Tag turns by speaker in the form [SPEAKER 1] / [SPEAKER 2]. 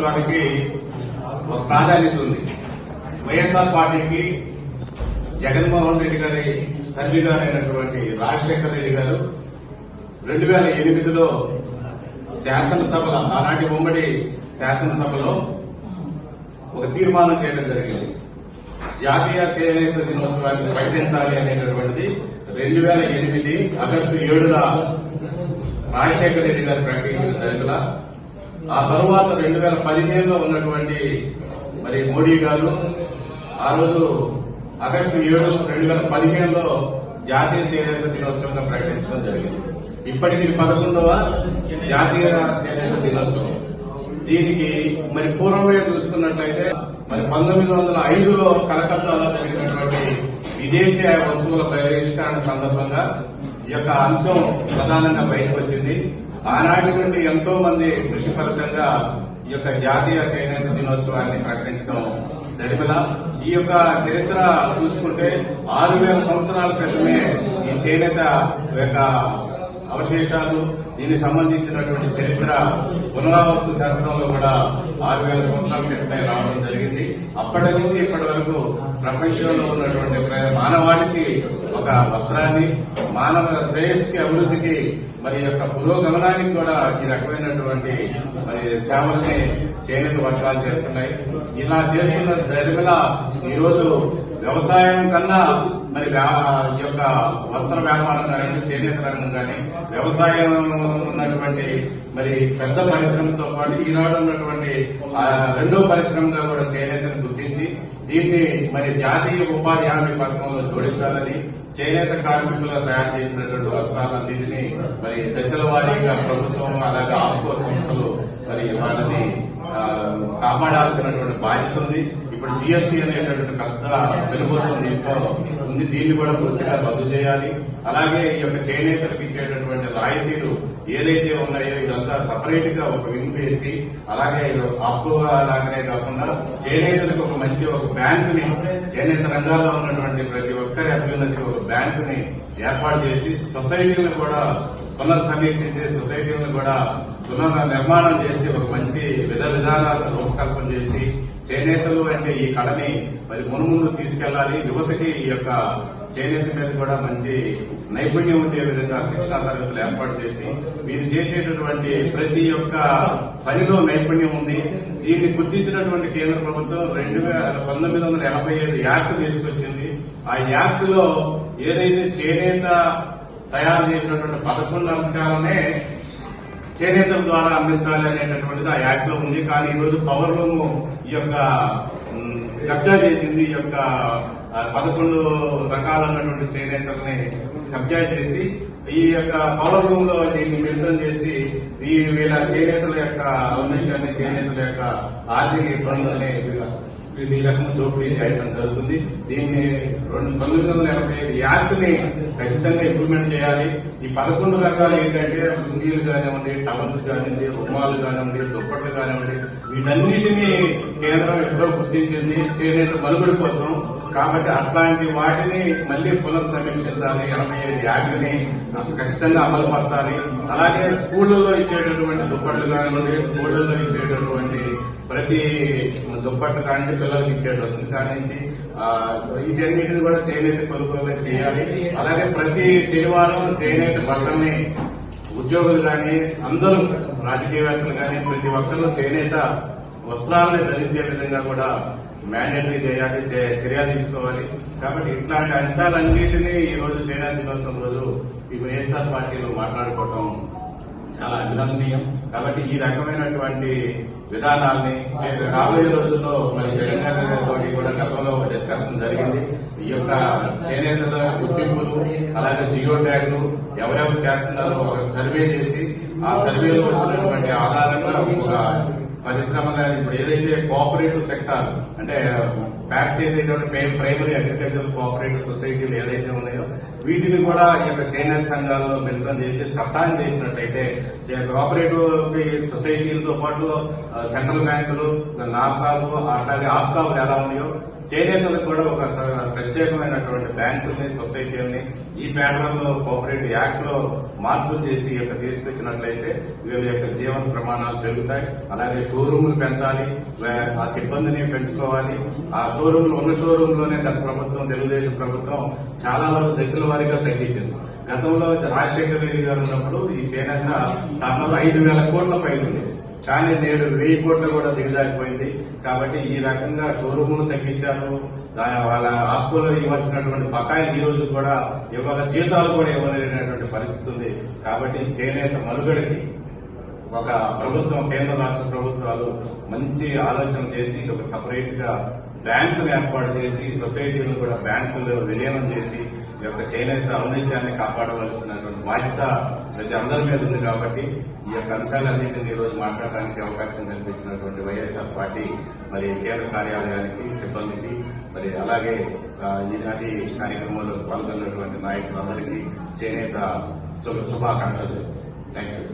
[SPEAKER 1] దినోత్సవానికి ఒక ప్రాధాన్యత ఉంది. వైఎస్ఆర్ పార్టీకి జగన్మోహన్ రెడ్డి గారి తండ్రి అయినటువంటి రాజశేఖర రెడ్డి గారు రెండు వేల ఎనిమిదిలో శాసనసభల ఆనాటి ఉమ్మడి శాసనసభలో ఒక తీర్మానం చేయడం జరిగింది. జాతీయ చేనేత దినోత్సవాన్ని ప్రకటించాలి అనేటటువంటిది రెండు వేల ఎనిమిది ఆగస్టు ఏడున రాజశేఖర రెడ్డి గారు ప్రకటించిన దశలో ఆ తరువాత రెండు వేల పదిహేనులో ఉన్నటువంటి మరి మోడీ గారు ఆ రోజు ఆగస్టు ఏడు రెండు వేల పదిహేనులో జాతీయ చేనేత దినోత్సవంగా ప్రకటించడం జరిగింది. ఇప్పటికి ఇది పదకొండవ జాతీయ చేనేత దినోత్సవం. దీనికి మరి పూర్వమే చూసుకున్నట్లయితే మరి పంతొమ్మిది వందల ఐదులో కలకత్తాలో జరిగినటువంటి విదేశీ వస్తువుల బహిష్కరణ సందర్భంగా ఈ యొక్క అంశం ప్రధానంగా బయటకు వచ్చింది. ఆనాటి నుండి ఎంతో మంది కృషి ఫలితంగా ఈ యొక్క జాతీయ చేనేత దినోత్సవాన్ని ప్రకటించడం జరిపిన ఈ యొక్క చరిత్ర చూసుకుంటే ఆరు వేల సంవత్సరాల క్రితమే ఈ చేనేత యొక్క అవశేషాలు దీనికి సంబంధించినటువంటి చరిత్ర పునరావస్తు శాస్త్రంలో కూడా ఆరు వేల సంవత్సరాల క్రితమే రావడం జరిగింది. అప్పటి నుంచి ఇప్పటి వరకు ప్రపంచంలో ఉన్నటువంటి ప్ర- మానవాళికి ఒక వస్త్రాన్ని మానవ శ్రేయస్కి అభివృద్ధికి మరి యొక్క పురోగమనానికి కూడా ఈ రకమైనటువంటి మరి సేవల్ని చేనేత వర్గాలు చేస్తున్నాయి. ఇలా చేస్తున్న దరిమిలా ఈరోజు వ్యవసాయం కన్నా మరి వ్యా- ఈ యొక్క వస్త్ర వ్యాపారం కానీ చేనేత రంగం కానీ వ్యవసాయం ఉన్నటువంటి మరి పెద్ద పరిశ్రమతో పాటు ఈనాడు ఉన్నటువంటి రెండో పరిశ్రమగా కూడా చేనేతను గుర్తించి దీన్ని మరి జాతీయ ఉపాధి హామీ పథకంలో జోడించాలని చేనేత కార్మికులు తయారు చేసినటువంటి వస్త్రాలన్నింటినీ మరి దశల వారీగా ప్రభుత్వం అలాగే ఆప్కో సంస్థలు మరి వాళ్ళని కాపాడాల్సినటువంటి బాధ్యత ఉంది. ఇప్పుడు జీఎస్టీ అనేటటువంటి పెద్ద వెలుబోతం దీంట్లో ఉంది. దీన్ని కూడా పూర్తిగా రద్దు చేయాలి. అలాగే ఈ యొక్క చేనేతలకు ఇచ్చేటటువంటి రాయితీలు ఏదైతే ఉన్నాయో ఇదంతా సపరేట్గా ఒక వింగ్ వేసి అలాగే అప్పుగా లాగానే కాకుండా చేనేతలకు ఒక మంచి ఒక బ్యాంకుని చేనేత రంగాల్లో ఉన్నటువంటి ప్రతి ఒక్కరి అభ్యున్నతికి ఒక బ్యాంకుని ఏర్పాటు చేసి సొసైటీలను కూడా పునర్సమీక్షించి సొసైటీలను కూడా పునర్ నిర్మాణం చేసి ఒక మంచి విధ విధానాలను రూపకల్పన చేసి చేనేతలు అంటే ఈ కళని మరి మునుముందు తీసుకెళ్ళాలి యువతకి ఈ యొక్క చేనేత మీద కూడా మంచి నైపుణ్యం ఉండే విధంగా శిక్షణా తరగతులు ఏర్పాటు చేసి మీరు చేసేటటువంటి ప్రతి ఒక్క పనిలో నైపుణ్యం ఉంది. దీన్ని గుర్తించినటువంటి కేంద్ర ప్రభుత్వం రెండు వేల పంతొమ్మిది వందల ఎనభై ఐదు యాక్ట్ తీసుకొచ్చింది. ఆ యాక్ట్లో ఏదైతే చేనేత తయారు చేసినటువంటి పదకొండు అంశాలనే చేనేతల ద్వారా అందించాలి అనేటటువంటిది ఆ యాక్ట్లో ఉంది. కానీ ఈ రోజు పవర్ లూమ్ ఈ యొక్క కబ్జా చేసింది ఈ యొక్క పదకొండు రకాలైనటువంటి చేనేతల్ని కబ్జా చేసి ఈ యొక్క పవర్ రూమ్లో దీన్ని మిళితం చేసి ఈ వీళ్ళ చేనేతల యొక్క ఔన్నత్యాన్ని చేనేతల యొక్క ఆర్థిక ఇబ్బందుల్ని ఈ రకం దోపిడీ చేయడం జరుగుతుంది. దీన్ని రెండు పంతొమ్మిది వందల ఎనభై ఐదు యాక్ట్ని ఖచ్చితంగా ఇంప్లిమెంట్ చేయాలి. ఈ పదకొండు రకాలు ఏంటంటే లుంగీలు కానివ్వండి టవల్స్ కానివ్వండి రుమాలు కానివ్వండి దుప్పట్లు కానివ్వండి వీటన్నిటినీ కేంద్రం ఎప్పుడో గుర్తించింది చేనేత మనుగడ కోసం. కాబట్టి అట్లాంటి వాటిని మళ్ళీ పునర్సమీక్షించాలి. ఎనభై ఐదు యాక్ట్ని ఖచ్చితంగా అమలు పరచాలి అలాగే స్కూళ్ళలో ఇచ్చేటటువంటి దుప్పట్లు కానివ్వండి స్కూళ్ళలో ఇచ్చేటటువంటి ప్రతి దుప్పట్లు కానివ్వండి పిల్లలకి ఇచ్చే డ్రెస్సులు కానించి వీటన్నిటిని కూడా చేనేత కొనుగోలు చేయాలి. అలాగే ప్రతి శనివారం చేనేత బట్టల్ని ఉద్యోగులు కానీ అందరూ రాజకీయవేత్తలు కానీ ప్రతి ఒక్కరూ చేనేత వస్త్రాలని ధరించే విధంగా కూడా మ్యాండేటరీ చేయాలి చే- చర్య తీసుకోవాలి. కాబట్టి ఇట్లాంటి అంశాలన్నింటినీ ఈ రోజు చేనేత దినోత్సవం రోజు ఈ వైఎస్ఆర్ పార్టీలో మాట్లాడుకోవటం చాలా అభినందనీయం. కాబట్టి ఈ రకమైనటువంటి విధానాల్ని రాబోయే రోజుల్లో మరి జగన్ గారు కూడా గతంలో డిస్కషన్ జరిగింది. ఈ యొక్క చేనేతల గుర్తింపులు అలాగే జియో ట్యాగ్లు ఎవరెవరు చేస్తున్నారో ఒక సర్వే చేసి ఆ సర్వేలో వచ్చినటువంటి ఆధారంగా ఒక పరిశ్రమగా ఇప్పుడు ఏదైతే కోఆపరేటివ్ సెక్టార్ అంటే ప్యాక్స్ ఏదైతే ఉన్నాయో, ప్రైమరీ అగ్రికల్చర్ కోఆపరేటివ్ సొసైటీలు ఏదైతే ఉన్నాయో వీటిని కూడా ఈ యొక్క చేనేత సంఘాల్లో మిళితం చేసి చట్టాన్ని చేసినట్టయితే కోఆపరేటివ్ సొసైటీలతో పాటు సెంట్రల్ బ్యాంకులు నాకాలు అట్లాగే ఆప్కాలు ఎలా ఉన్నాయో చేనేతలకు కూడా ఒక స- ప్రత్యేకమైనటువంటి బ్యాంకుల్ని సొసైటీల్ని ఈ ప్యాటర్న్లో కోఆపరేటివ్ యాక్ట్లో మార్పులు చేసి యొక్క తీసుకొచ్చినట్లయితే వీళ్ళ యొక్క జీవన ప్రమాణాలు పెరుగుతాయి. అలాగే షోరూములు పెంచాలి ఆ సిబ్బందిని పెంచుకోవాలి ఆ షోరూమ్లు ఉన్న షోరూమ్లోనే గత ప్రభుత్వం తెలుగుదేశం ప్రభుత్వం చాలా వరకు దశల వారీగా తగ్గించింది గతంలో రాజశేఖర రెడ్డి గారు ఉన్నప్పుడు ఈ చేనేత టర్నోవర్ ఐదు వేల కోట్ల పైన ఉంది. కానీ నేడు వెయ్యి కోట్లు కూడా దిగజారిపోయింది. కాబట్టి ఈ రకంగా షోరూములు తగ్గించారు. వాళ్ళ ఆకులు ఇవ్వాల్సినటువంటి బకాయిలు ఈ రోజు కూడా ఇవాళ జీతాలు కూడా ఇవ్వలేనటువంటి పరిస్థితి ఉంది. కాబట్టి చేనేత మనుగడకి ఒక ప్రభుత్వం కేంద్ర రాష్ట్ర ప్రభుత్వాలు మంచి ఆలోచన చేసి ఒక సపరేట్గా బ్యాంకులు ఏర్పాటు చేసి సొసైటీలు కూడా బ్యాంకులు విలీనం చేసి ఈ యొక్క చేనేత ఔన్నత్యాన్ని కాపాడవలసినటువంటి బాధ్యత ప్రతి అందరి మీద ఉంది కాబట్టి ఈ యొక్క అంశాలన్నింటినీ ఈరోజు రోజు మాట్లాడడానికి అవకాశం కల్పించినటువంటి వైఎస్ఆర్ పార్టీ మరి కేంద్ర కార్యాలయానికి సిబ్బందికి మరి అలాగే ఈనాటి కార్యక్రమంలో పాల్గొన్నటువంటి నాయకులందరికీ చేనేత శుభాకాంక్షలు థ్యాంక్ యూ